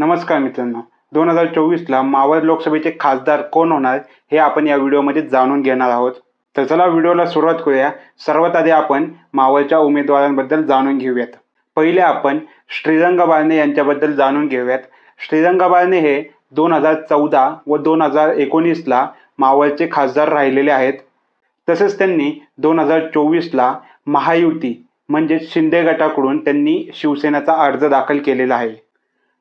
नमस्कार मित्रांनो. दोन हजार चोवीसला मावळ लोकसभेचे खासदार कोण होणार हे आपण या व्हिडिओमध्ये जाणून घेणार आहोत. तर चला व्हिडिओला सुरुवात करूया. सर्वात आधी आपण मावळच्या उमेदवारांबद्दल जाणून घेऊयात. पहिले आपण श्रीरंग बारणे यांच्याबद्दल जाणून घेऊयात. श्रीरंग बारणे हे दोन हजार चौदा व दोन हजार एकोणीसला मावळचे खासदार राहिलेले आहेत. तसेच त्यांनी दोन हजार चोवीसला महायुती म्हणजेच शिंदे गटाकडून त्यांनी शिवसेनेचा अर्ज दाखल केलेला आहे.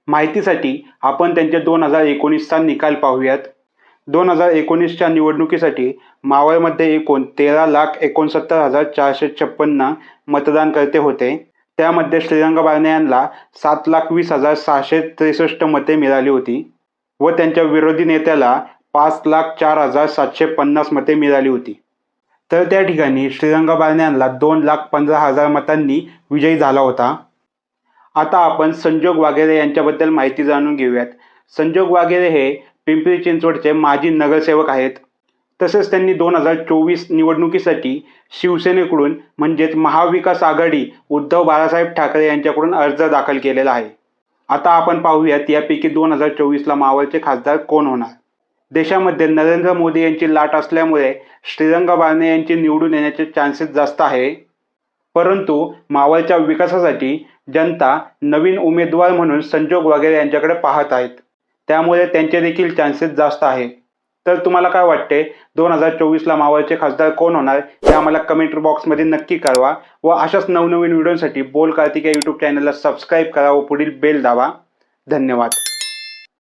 माहितीसाठी आपण त्यांचे दोन हजार एकोणीसचा निकाल पाहूयात. दोन हजार एकोणीसच्या निवडणुकीसाठी मावळमध्ये एकूण तेरा लाख एकोणसत्तर हजार चारशे छप्पन्न मतदानकर्ते होते. त्यामध्ये श्रीरंग बारणे यांना सात लाख वीस हजार सहाशे त्रेसष्ट मते मिळाली होती व त्यांच्या विरोधी नेत्याला पाच लाख चार हजार सातशे पन्नास मते मिळाली होती. तर त्या ठिकाणी श्रीरंग बारणे यांना दोन लाख पंधरा हजार मतांनी विजयी झाला होता. आता आपण संजोग वाघेरे यांच्याबद्दल माहिती जाणून घेऊयात. संजोग वाघेरे हे पिंपरी चिंचवडचे माजी नगरसेवक आहेत. तसेच त्यांनी दोन हजार चोवीस निवडणुकीसाठी शिवसेनेकडून म्हणजेच महाविकास आघाडी उद्धव बाळासाहेब ठाकरे यांच्याकडून अर्ज दाखल केलेला आहे. आता आपण पाहूयात यापैकी दोन हजार चोवीसला मावळचे खासदार कोण होणार? देशामध्ये नरेंद्र मोदी यांची लाट असल्यामुळे श्रीरंग बारणे यांची निवडून येण्याचे चान्सेस जास्त आहे. परंतु मावळच्या विकासासाठी जनता नवीन उमेदवार म्हणून संजोग वगैरे यांच्याकडे पाहत आहेत. त्यामुळे त्यांचे देखील चान्सेस जास्त आहे. तर तुम्हाला काय वाटते? दोन हजार चोवीसला मावळचे खासदार कोण होणार? हे आम्हाला कमेंट बॉक्समध्ये नक्की कळवा व अशाच नवनवीन व्हिडिओसाठी बोल कार्तिक या यूट्यूब चॅनलला सबस्क्राईब करा व पुढील बेल दावा धन्यवाद.